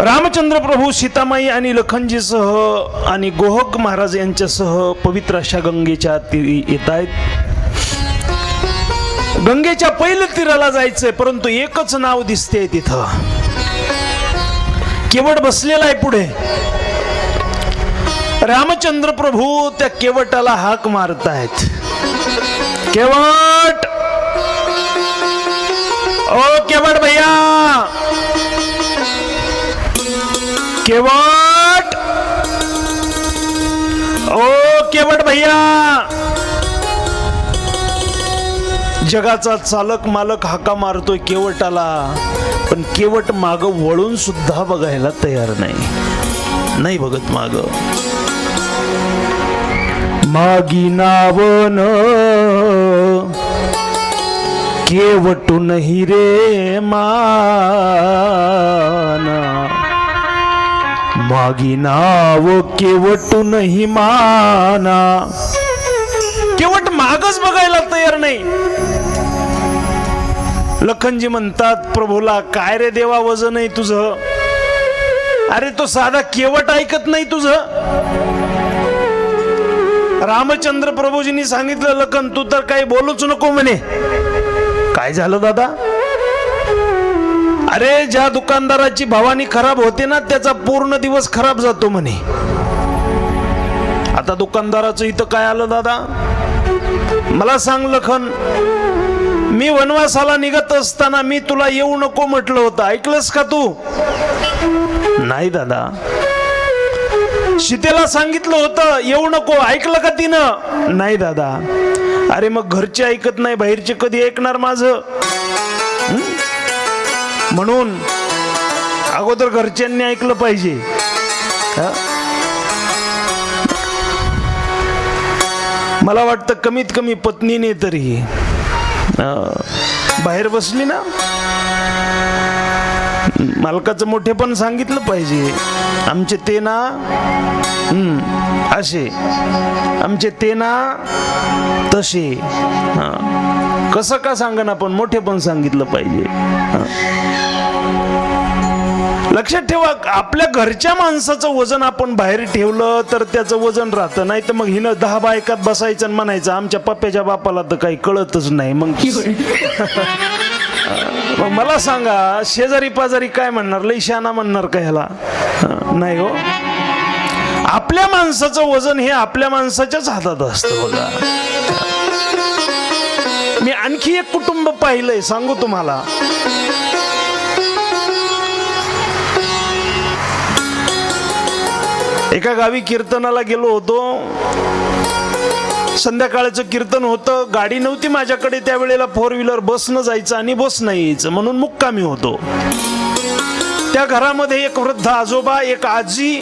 रामचंद्र प्रभू सीतामाई आणि लखनजीसह आणि गोहक महाराज यांच्यासह पवित्र अशा गंगेच्या तीरी येत आहेत. गंगेच्या पहिल्या तीराला जायचंय परंतु एकच नाव दिसते तिथं. केवट बसलेला आहे पुढे. रामचंद्र प्रभू त्या केवटाला हाक मारतायत केवट! ओ केवट भैया! केवट. ओ केवट भैया. जगाचा चालक मालक हाका मारतोय केवटाला. पण केवट माग वळून सुद्धा बघायला तयार नाही. नाही बघत माग. मागी नावन. केवटून नाही रे माना. मागी नाव केवटू नाही माना. केवट मागच बघायला तयार नाही. लखनजी म्हणतात प्रभूला काय रे देवा वजन आहे तुझं? अरे तो साधा केवट ऐकत नाही तुझं. रामचंद्र प्रभूजींनी सांगितलं लखन तू तर काही बोलूच नको म्हणे. काय झालं दादा? अरे ज्या दुकानदाराची भवानी खराब होते ना त्याचा पूर्ण दिवस खराब जातो म्हणे. आता दुकानदाराचं इथं काय आलं दादा? मला सांग लखन. मी वनवासाला निघत असताना मी तुला येऊ नको म्हटलं होतं. ऐकलंस का तू? नाही दादा. सीतेला सांगितलं होतं येऊ नको. ऐकलं का तिनं? नाही दादा. अरे मग घरचे ऐकत नाही बाहेरचे कधी ऐकणार माझं? म्हणून अगोदर घरच्यांनी ऐकलं पाहिजे. मला वाटतं कमीत कमी पत्नीने तरी बाहेर बसली ना? मालकाचं मोठे पण सांगितलं पाहिजे आमचे ते ना असे आमचे ते ना तसे कसं का सांगा आपण मोठे पण सांगितलं पाहिजे लक्षात ठेवा आपल्या घरच्या माणसाचं वजन आपण बाहेर ठेवलं तर त्याचं वजन राहतं. नाही तर मग हिनं दहा बायकात बसायचं आणि म्हणायचं आमच्या पप्प्याच्या बापाला तर काही कळतच नाही. मग मग मला सांगा शेजारी पाजारी काय म्हणणार? लई शाना म्हणणार का ह्याला? नाही हो. आपल्या माणसाचं वजन हे आपल्या माणसाच्याच हातात असतं बघा. मी आणखी एक कुटुंब पाहिलंय सांगू तुम्हाला. एका गावी कीर्तनाला गेलो होतो. संध्याकाळचं कीर्तन होतं. गाडी नव्हती माझ्याकडे. त्यावेळेला फोर व्हीलर बसनं जायचं आणि बस नाही यायचं. म्हणून मुक्कामी होतो. त्या घरामध्ये एक वृद्ध आजोबा एक आजी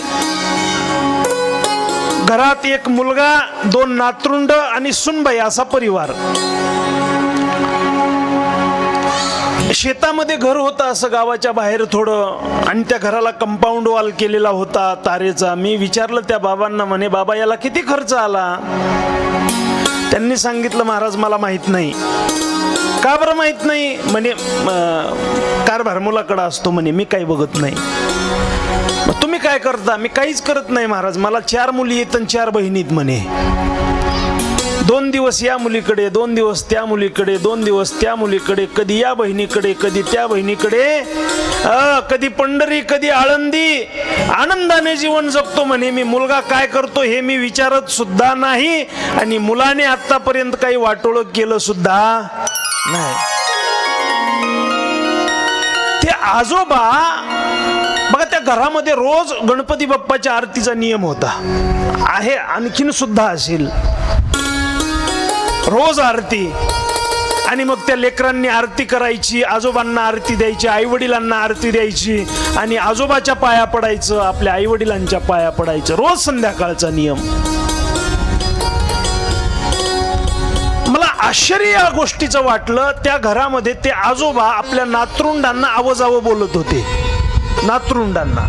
घरात एक मुलगा दोन नातरुंड आणि सुनबाई असा परिवार. शेतामध्ये घर होतं असं गावाच्या बाहेर थोडं. आणि त्या घराला कंपाऊंड वॉल केलेला होता तारेचा. मी विचारलं त्या बाबांना म्हणे बाबा याला किती खर्च आला? त्यांनी सांगितलं महाराज मला माहीत नाही. का बरं माहीत नाही? म्हणे अं, कारभार मुलाकडं असतो म्हणे मी काही बघत नाही. मग तुम्ही काय करता? मी काहीच करत नाही महाराज मला चार मुली आहेत आणि चार बहिणीत म्हणे. दोन दिवस या मुलीकडे दोन दिवस त्या मुलीकडे दोन दिवस त्या मुलीकडे कधी या बहिणीकडे कधी त्या बहिणीकडे. कधी पंढरी कधी आळंदी. आनंदाने जीवन जगतो म्हणे. मी मुलगा काय करतो हे मी विचारत सुद्धा नाही. आणि मुलाने आतापर्यंत काही वाटोळ केलं सुद्धा नाही. ते आजोबा बघा त्या घरामध्ये रोज गणपती बाप्पाच्या आरतीचा नियम होता. आहे आणखीन सुद्धा असेल. रोज आरती. आणि मग त्या लेकरांनी आरती करायची आजोबांना आरती द्यायची आई वडिलांना आरती द्यायची आणि आजोबाच्या पाया पडायचं आपल्या आई वडिलांच्या पाया पडायचं. रोज संध्याकाळचा नियम. मला आश्चर्य या गोष्टीचं वाटलं त्या घरामध्ये ते आजोबा आपल्या नातरुंडांना आवाजावं बोलत होते. नातरुंडांना.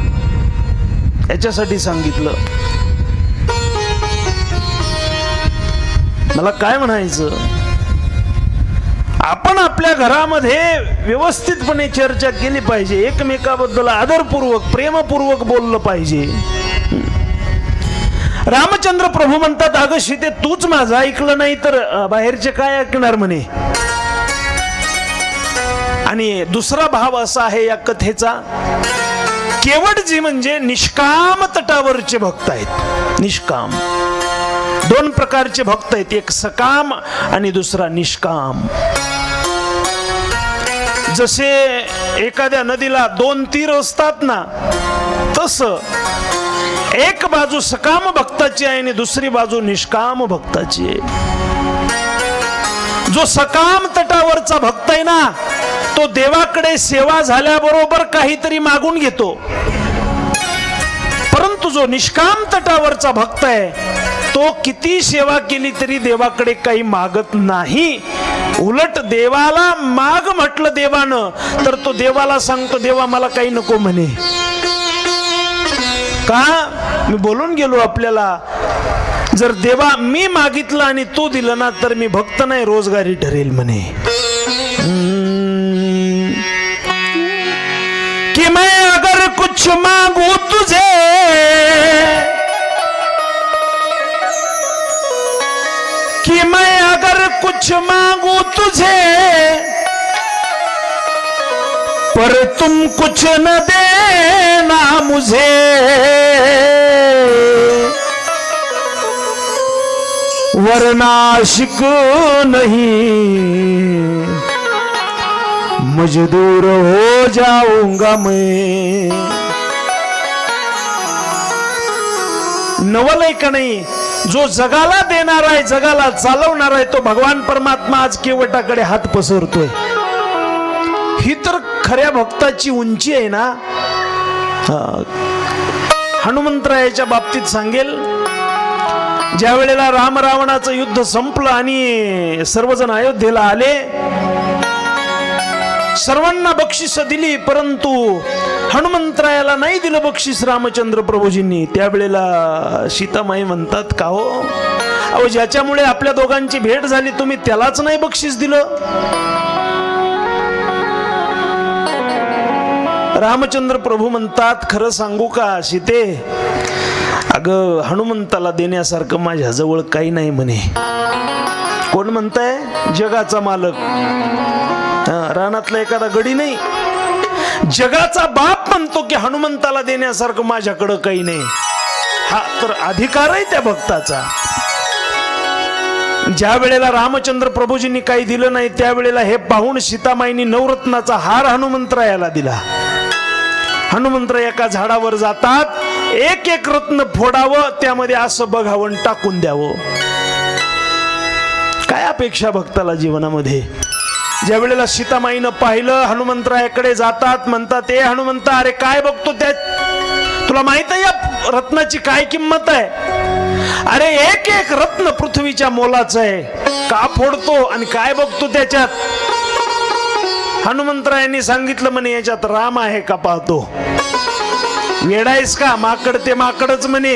याच्यासाठी सांगितलं. मला काय म्हणायचं? आपण आपल्या घरामध्ये व्यवस्थितपणे चर्चा केली पाहिजे. एकमेकाबद्दल आदरपूर्वक प्रेमपूर्वक बोललं पाहिजे. रामचंद्र प्रभू म्हणतात अगं शिते तूच माझं ऐकलं नाही तर बाहेरचे काय ऐकणार म्हणे? आणि दुसरा भाव असा आहे या कथेचा केवटजी म्हणजे निष्काम तटावरचे भक्त आहेत. निष्काम. दोन प्रकारचे भक्त आहेत. एक सकाम आणि दुसरा निष्काम. जसे एखाद्या नदीला दोन तीर असतात ना तस एक बाजू सकाम भक्ताची आहे आणि दुसरी बाजू निष्काम भक्ताची आहे. जो सकाम तटावरचा भक्त आहे ना तो देवाकडे सेवा झाल्याबरोबर काहीतरी मागून घेतो. परंतु जो निष्काम तटावरचा भक्त आहे तो किती सेवा केली तरी देवाकडे काही मागत नाही. उलट देवाला माग म्हटलं देवानं तर तो देवाला सांगतो देवा मला काही नको म्हणे. का? मी बोलून गेलो आपल्याला. जर देवा मी मागितलं आणि तू दिलं ना तर मी भक्त नाही रोजगारी ठरेल म्हणे. कि मैं अगर कुछ मांगू तुझे कि मैं अगर कुछ मांगू तुझे, पर तुम कुछ न देना मुझे। वरना वरनाशिक नहीं मजदूर हो जाऊँगा मैं। नवल का नाही? जो जगाला देणार आहे जगाला चालवणार आहे तो भगवान परमात्मा आज केवटाकडे हात पसरतोय. ही तर खऱ्या भक्ताची उंची आहे ना? हनुमंतरायाच्या बाबतीत सांगेल ज्या वेळेला राम रावणाचं युद्ध संपलं आणि सर्वजण अयोध्येला आले सर्वांना बक्षिस दिली परंतु हनुमंतरायाला नाही दिलं बक्षीस रामचंद्र प्रभूजींनी. त्यावेळेला सीतामाई म्हणतात का हो? अहो ज्याच्यामुळे आपल्या दोघांची भेट झाली तुम्ही त्यालाच नाही बक्षीस दिलं. रामचंद्र प्रभू म्हणतात खरं सांगू का सीते? अगं हनुमंताला देण्यासारखं माझ्याजवळ काही नाही म्हणे. कोण म्हणताय? जगाचा मालक. रानातला एखादा गडी नाही. जगाचा बाप म्हणतो की हनुमंताला देण्यासारखं माझ्याकडं काही नाही. हा तर अधिकार आहे त्या भक्ताचा. ज्या वेळेला रामचंद्र प्रभूजींनी काही दिलं नाही त्यावेळेला हे पाहून सीतामाईनी नवरत्नाचा हार हनुमंतरायाला दिला. हनुमंतर एका झाडावर जातात एक एक रत्न फोडावं त्यामध्ये असं बघावं टाकून द्यावं. काय अपेक्षा भक्ताला जीवनामध्ये? ज्या वेळेला सीतामाईनं पाहिलं हनुमंतरायाकडे जातात म्हणतात ए हनुमंता अरे काय बघतो त्या तुला माहीत आहे या रत्नाची काय किंमत आहे? अरे एक एक रत्न पृथ्वीच्या मोलाचं आहे. का फोडतो आणि काय बघतो त्याच्यात? हनुमंतरायांनी सांगितलं म्हणे याच्यात राम आहे का पाहतो? वेडायस का? माकड ते माकडच म्हणे.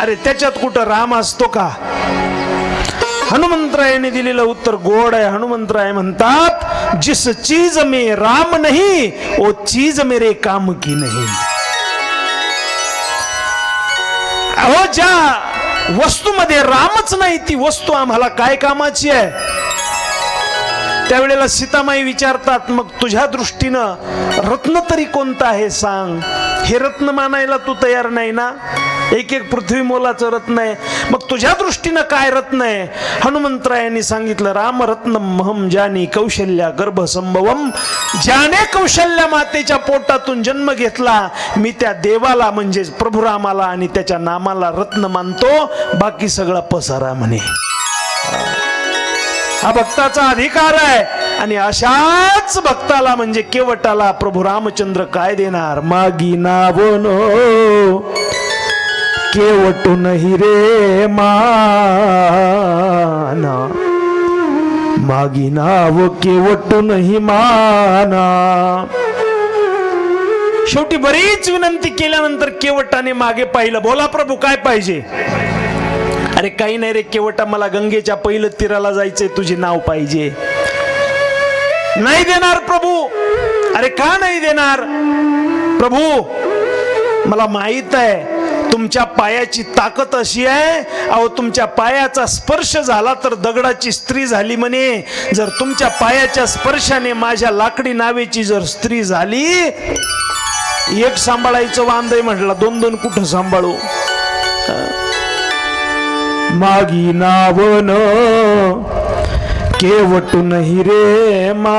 अरे त्याच्यात कुठं राम असतो का? हनुमंतरायाने दिलेलं उत्तर गोड आहे. हनुमंतराय म्हणतात जिस चीज मे राम नहीं ओ चीज मेरे काम की नाही. अहो ज्या वस्तूमध्ये रामच नाही ती वस्तू आम्हाला काय कामाची आहे? त्यावेळेला सीतामाई विचारतात मग तुझ्या दृष्टीनं रत्न तरी कोणता आहे? सांग. हे रत्न मानायला तू तयार नाही ना? एक एक पृथ्वी मोलाचं रत्न आहे. मग तुझ्या दृष्टीनं काय रत्न आहे? हनुमंतरायांनी सांगितलं रामरत्नम महम जानी कौशल्या गर्भ संभवम. ज्याने कौशल्या मातेच्या पोटातून जन्म घेतला मी त्या देवाला म्हणजेच प्रभू रामाला आणि त्याच्या नामाला रत्न मानतो. बाकी सगळा पसारा म्हणे. हा भक्ताचा अधिकार आहे. आणि अशाच भक्ताला म्हणजे केवटाला प्रभू रामचंद्र काय देणार? मागी नावनो केवटून नाही रे माना. मागी नाव केवटू नाही माना. शेवटी बरीच विनंती केल्यानंतर केवटाने मागे पाहिलं. बोला प्रभू काय पाहिजे? अरे काही नाही रे केवटा मला गंगेच्या पहिलं तीराला जायचंय तुझे नाव पाहिजे. नाही देणार प्रभू. अरे का नाही देणार? प्रभू मला माहीत आहे तुमच्या पायाची ताकद अशी आहे अहो तुमच्या पायाचा स्पर्श झाला तर दगडाची स्त्री झाली म्हणे. जर तुमच्या पायाच्या स्पर्शाने माझ्या लाकडी नावेची जर स्त्री झाली एक सांभाळायचं वांदय म्हटलं दोन दोन कुठं सांभाळू? मागी नावन केवटून रे माना.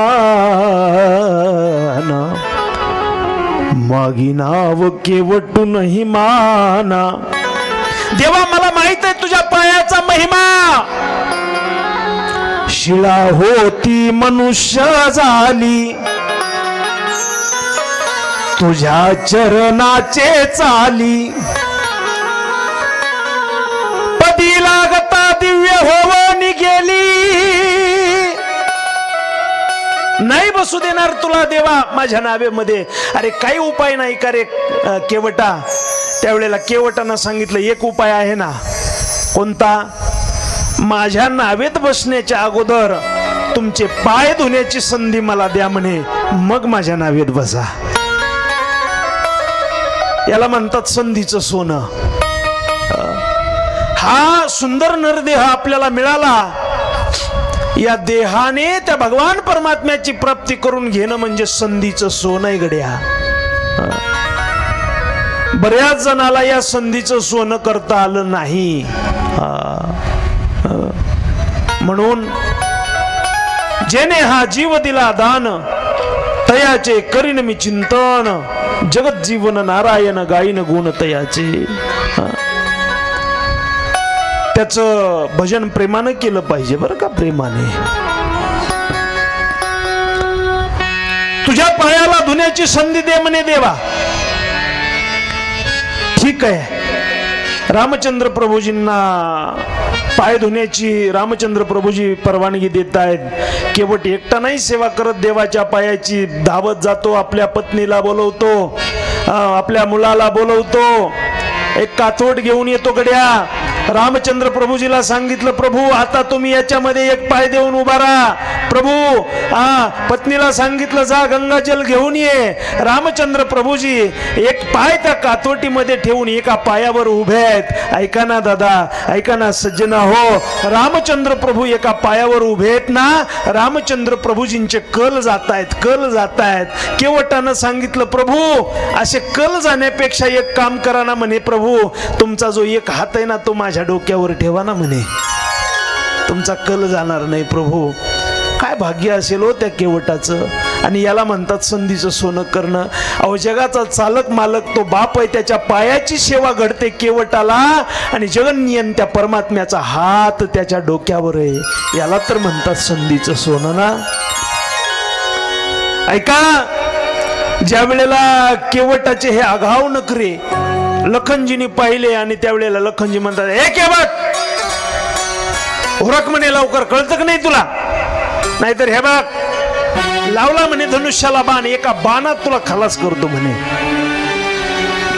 मागी नाव केवटूनही माना. देवा मला माहीत आहे तुझ्या पायाचा महिमा. शिळा होती मनुष्य झाली. तुझ्या चरणाचे चाली. पदी लागता दिव्य होवणी गेली. नाही बसू देणार तुला देवा माझ्या नावेमध्ये. अरे काही उपाय नाही का रे केवटा? त्यावेळेला केवटानं सांगितलं एक उपाय आहे ना. कोणता? माझ्या नावेत बसण्याच्या अगोदर तुमचे पाय धुण्याची संधी मला द्या म्हणे. मग माझ्या नावेत बसा. याला म्हणतात संधीचं सोनं. हा सुंदर नरदेह आपल्याला मिळाला. या देहाने त्या भगवान परमात्म्याची प्राप्ती करून घेणं म्हणजे संधीचं सोनं आहे गड्या. बऱ्याच जणाला या संधीचं सोनं करता आलं नाही. म्हणून जेने हा जीव दिला दान तयाचे करीन मी चिंतन जगत जीवन नारायण गायन गुण तयाचे. हा. त्याचं भजन प्रेमानं केलं पाहिजे बरं का प्रेमाने. तुझ्या पायाला धुण्याची संधी दे म्हणे देवा. ठीक आहे. रामचंद्र प्रभूजींना पाय धुण्याची रामचंद्र प्रभूजी परवानगी देत आहेत. केवट एकटा नाही सेवा करत देवाच्या पायाची धावत जातो आपल्या पत्नीला बोलवतो आपल्या मुलाला बोलवतो. एक कातोट घेऊन येतो गड्या. रामचंद्र प्रभूजीला सांगितलं प्रभू आता तुम्ही याच्यामध्ये एक पाय देऊन उभा राहा. प्रभू हा पत्नीला सांगितलं जा गंगाजल घेऊन ये. रामचंद्र प्रभूजी एक पाय त्या कातोटीमध्ये ठेवून एका पायावर उभे आहेत. ऐका ना दादा ऐका ना सज्जना हो रामचंद्र प्रभू एका पायावर उभे आहेत ना रामचंद्र प्रभूजींचे कल जात आहेत कल जात आहेत केवटानं सांगितलं प्रभू असे कल जाण्यापेक्षा एक काम करा ना म्हणे प्रभू तुमचा जो एक हात आहे ना तो माझ्या डोक्यावर ठेवा ना म्हणे. तुमचा कल जाणार नाही प्रभू. काय भाग्य असेल हो त्या केवटाचं. आणि याला म्हणतात संधीचं सोनं करणं. अहो जगाचा चालक मालक तो बाप आहे त्याच्या पायाची सेवा घडते केवटाला. आणि जगनियन त्या परमात्म्याचा हात त्याच्या डोक्यावर आहे. याला तर म्हणतात संधीचं सोनं ना. ऐका ज्या वेळेला केवटाचे हे आघाव नखरे लखनजीनी पाहिले आणि त्यावेळेला लखनजी म्हणतात हे केवट हुरक म्हणे लवकर कळतं का नाही तुला? नाहीतर हे बघ लावला म्हणे धनुष्याला बाण एका बाणात तुला खलास करतो म्हणे.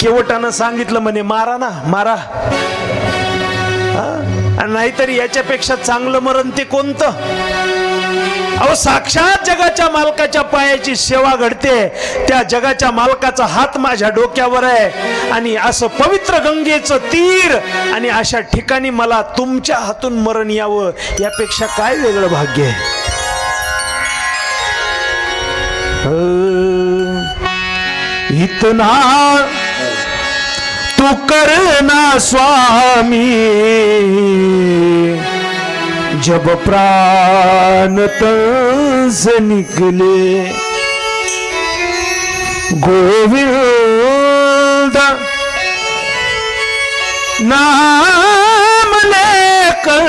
केवटानं सांगितलं म्हणे मारा ना मारा. आणि नाहीतर याच्यापेक्षा चांगलं मरण ते कोणतं? अहो साक्षात जगाच्या मालकाच्या पायाची सेवा घडते. त्या जगाच्या मालकाचा हात माझ्या डोक्यावर आहे. आणि असं पवित्र गंगेचं तीर आणि अशा ठिकाणी मला तुमच्या हातून मरण यावं यापेक्षा काय वेगळं भाग्य आहे? इतना तू करना स्वामी. जब प्राण तन से निकले, गोविंद नाम लेकर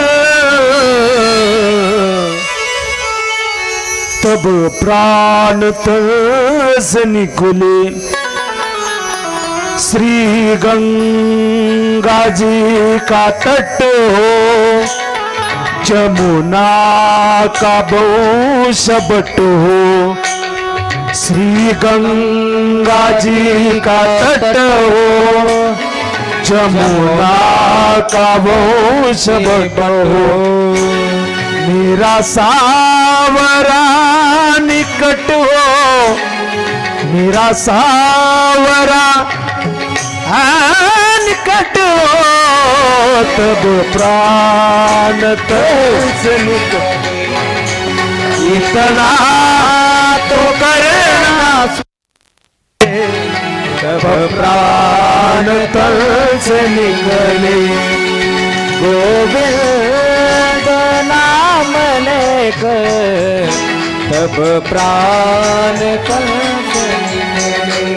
तब प्राण तन से निकले, श्री गंगा जी का तट हो। जमुना का बहु बट हो श्री गंगा जी का तट। हो जमुना का बहु बट हो मेरा सावरा निकट। हो मेरा सावरा निकट। हो तब प्राण तुझसे इतना तो करना तब प्राण तल से निकले। गोविंद नाम लेकर तब प्राण कल्प निकले।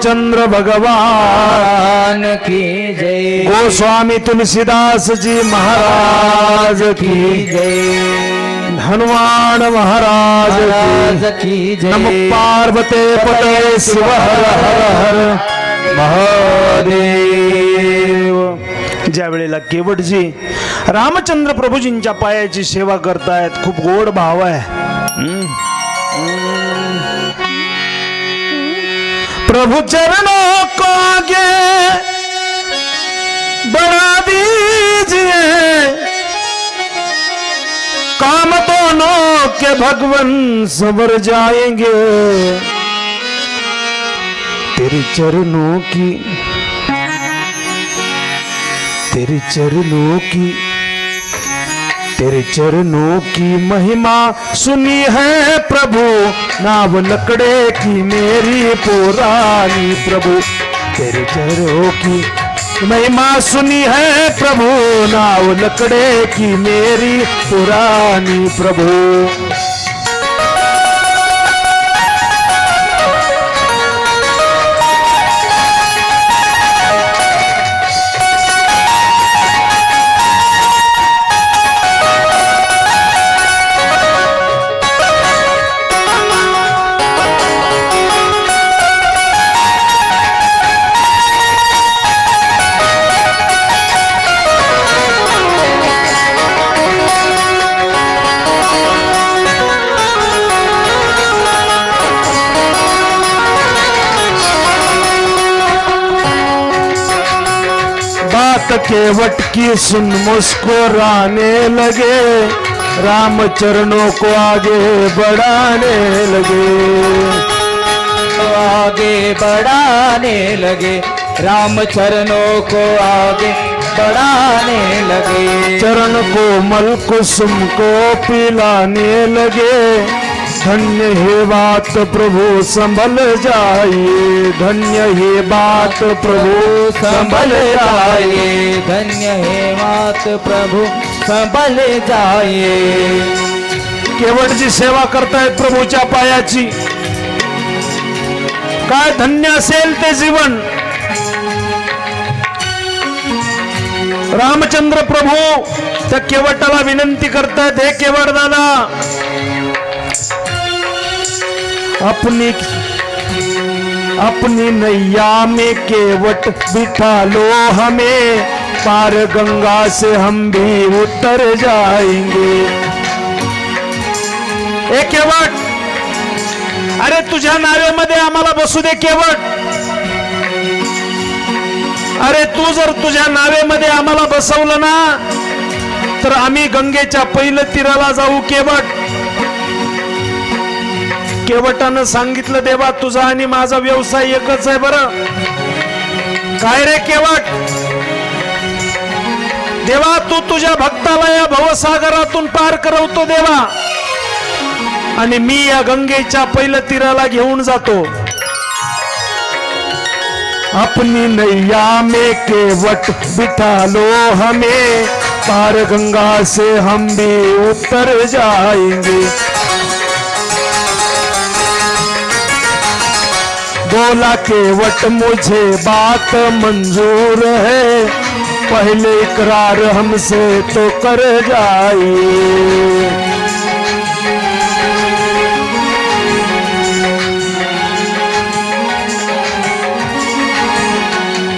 रामचंद्र भगवान की जय। गोस्वामी तुलसीदास जी महाराज की जय। हनुमान महाराज की नम पार्वते पते शिव हर हर हर। महादेव। ज्या वेळेला केवटजी रामचंद्र प्रभूजींच्या पायाची सेवा करतायत खूप गोड भाव आहे. प्रभु चरणों को आगे बढ़ा दीजिए। काम दोनों के भगवन सबर जाएँगे। तेरे चरणों की, तेरे चरणों की तेरे चरणों की महिमा सुनी है प्रभु। नाव लकड़े की मेरी पुरानी प्रभु। तेरे चरणों की महिमा सुनी है प्रभु। नाव लकड़े की मेरी पुरानी प्रभु। केवट की सुन मुस्कुराने लगे। राम चरणों को आगे बढ़ाने लगे। आगे बढ़ाने लगे। राम चरणों को आगे बढ़ाने लगे। चरण को मल कुसुम को पिलाने लगे। धन्य हे बात प्रभु संभल जाइए धन्य हे बात प्रभु संभल जाइए धन्य हे बात प्रभु संभल जाइए केवटची सेवा करतायत प्रभूच्या पायाची. काय धन्य असेल ते जीवन. रामचंद्र प्रभू त्या केवटाला विनंती करतायत हे केवट दादा अपनी अपनी नैया में केवट बिठा लो हमें पार गंगा से हम भी उतर जाएंगे। ए केवट अरे तुझ्या नावेमध्ये आम्हाला बसू दे केवट। अरे तू जर तुझ्या नावेमध्ये आम्हाला बसवलं ना तर आम्ही गंगेच्या पहिलं तीराला जाऊ केवट। केवटानं सांगितलं देवा तुझा आणि माझा व्यवसाय एकच आहे बरं. काय रे केवट? देवा तू तुझ्या भक्ताला या भवसागरातून पार करवतो देवा. आणि मी या गंगेच्या पहिल्या तीराला घेऊन जातो. अपनी नैया में केवट बिठा लो हमें पार गंगा से हम भी उतर जाएंगे। बोला केवट मुझे बात मंजूर है। पहले इकरार हमसे तो कर जाइए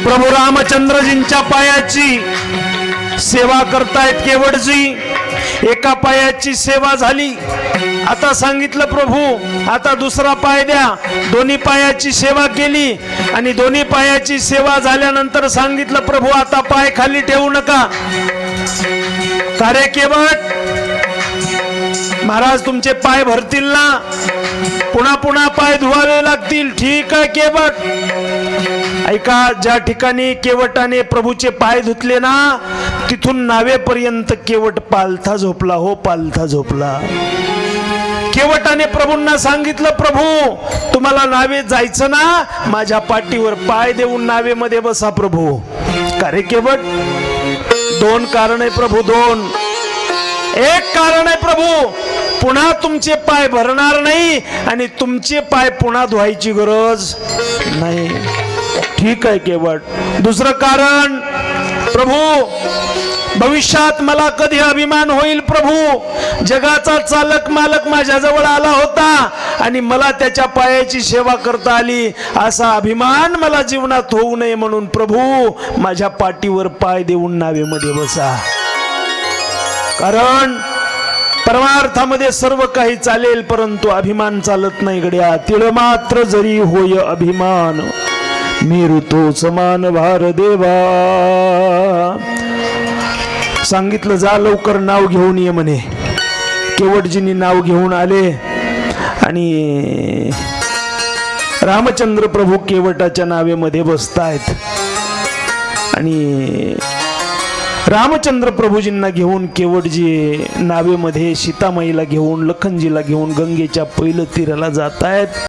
प्रभू रामचंद्रजींच्या पायाची सेवा करतायत केवटजी। एका पायाची सेवा झाली. आता सांगितलं प्रभू आता दुसरा पाय द्या. दोन्ही पायाची सेवा केली आणि दोन्ही पायाची सेवा झाल्यानंतर सांगितलं प्रभू आता पाय खाली ठेवू नका. कार्य केवट? महाराज तुमचे पाय भरतील ना? पुन्हा पुन्हा पाय धुवावे लागतील. ठीक आहे केवट. ऐका ज्या ठिकाणी केवटाने प्रभूचे पाय धुतले ना तिथून नावेपर्यंत केवट पालथा झोपला हो पालथा झोपला. केवटाने प्रभूंना सांगितलं प्रभू तुम्हाला नावे जायचं ना? माझ्या पाठीवर पाय देऊन नावेमध्ये बसा प्रभू. का रे केवट? दोन कारण आहे प्रभू दोन. एक कारण आहे प्रभू पुन्हा तुमचे पाय भरणार नाही आणि तुमचे पाय पुन्हा धुवायची गरज नाही. ठीक आहे केवट. दुसरं कारण प्रभू भविष्यात मला कधी अभिमान होईल प्रभू? जगाचा चालक मालक माझ्याजवळ आला होता आणि मला त्याच्या पायाची सेवा करता आली. असा अभिमान मला जीवनात होऊ नये म्हणून प्रभू माझ्या पाठीवर पाय देऊन नावेमध्ये बसा. कारण परमार्थामध्ये सर्व काही चालेल परंतु अभिमान चालत नाही गड्या. तिळ मात्र जरी होय अभिमान. मी तो समान भार देवा. सांगितलं जा लवकर नाव घेऊन ये म्हणे. केवटजींनी नाव घेऊन आले. आणि रामचंद्र प्रभू केवटाच्या नावेमध्ये बसतायत. आणि रामचंद्र प्रभूजींना घेऊन केवटजी नावेमध्ये सीतामाईला घेऊन लखनजीला घेऊन गंगेच्या पहिलं तीराला जात आहेत